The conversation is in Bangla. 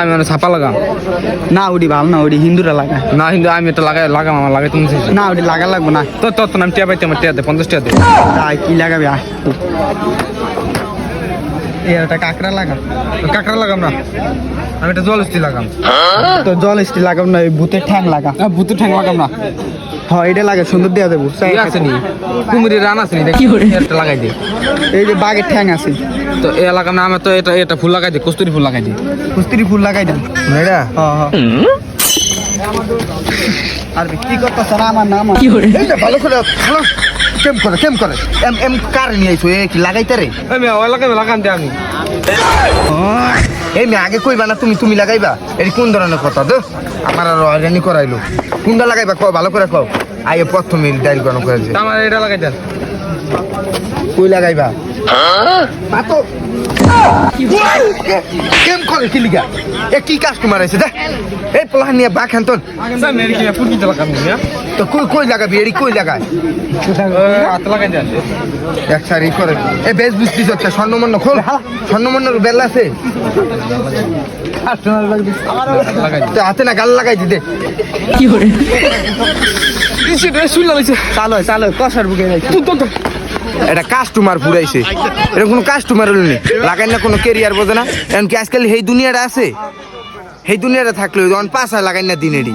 আমি মানে ছাপা লাগাম। না ওটি ভালো না ওটি হিন্দুরা লাগা। না কিন্তু আমি এটা লাগাই লাগাম আমার লাগাই তুমি না ওটি লাগা লাগবো না। তো তো তো আমি টিয়া পাইতে আমার টিয়া দে পঞ্চাশ টিয়া দে। তাই কি লাগাবি আয় এটা কাঁকড়া লাগা তো কাঁকড়া লাগাম না? আমি এটা জল স্টি লাগাম। তো জল স্টিল লাগাব না ভূতের ঠ্যাং লাগা। ভূতের ঠ্যাং লাগাম না? হ্যাঁ এটা লাগে সুন্দর দেওয়া দেবো। আছে নি? কুমিরের রান আছে নি? এটা লাগাই দে। এই যে বাঘের ঠ্যাং আছে। তো এ লাগাম না তো এটা এটা ফুল লাগাই দিই কস্তুরি ফুল লাগাই কুস্তিরি ফুল লাগাই দেন এটা হ্যাঁ হ্যাঁ। আর কি করতেছ না আমার নাম ভালো করে ভালো কেম করে কেম করে? এম এম কার নিয়ে আইছো? এ কি লাগাইতে রে? আমি ওই লাগাই দে আমি। এই মে আগে কইবা না তুমি তুমি লাগাইবা? এটি কোন ধরনের কথা তো আমার আর হয়রানি করাইলো। কোনটা লাগাইবা? কও ভালো করে কও। আগে প্রথমে ডাইল গরম করে যে আমার এটা লাগাই দেন। কই লাগাইবা? পাতো কেম করে কি লিগা? এ কি কাস্টমার আছে দে। এই পোলা নিয়ে বা খান তোর স্যার মেরে কি ফুটকিতে লাগাম নি তো কই কই লাগাবি? এটি কই লাগায়? হাত লাগাই দেন এক সারি করে। এ বেশ বুঝতিস হচ্ছে স্বর্ণমন্য খোল। স্বর্ণমন্যর বেল আছে? তো হাতে না গাল লাগাই দিতে শুই লাগাইছে চালো চালো কষার বুকে এটা কাস্টমার পুরাইছে। এটা কোনো কাস্টমার হলো নি? লাগাই না কোনো কেরিয়ার বোঝে না? এমনকি আজকাল এই দুনিয়াটা আছে? এই দুনিয়াটা থাকলে যখন পাশা লাগাই না দিনেরই।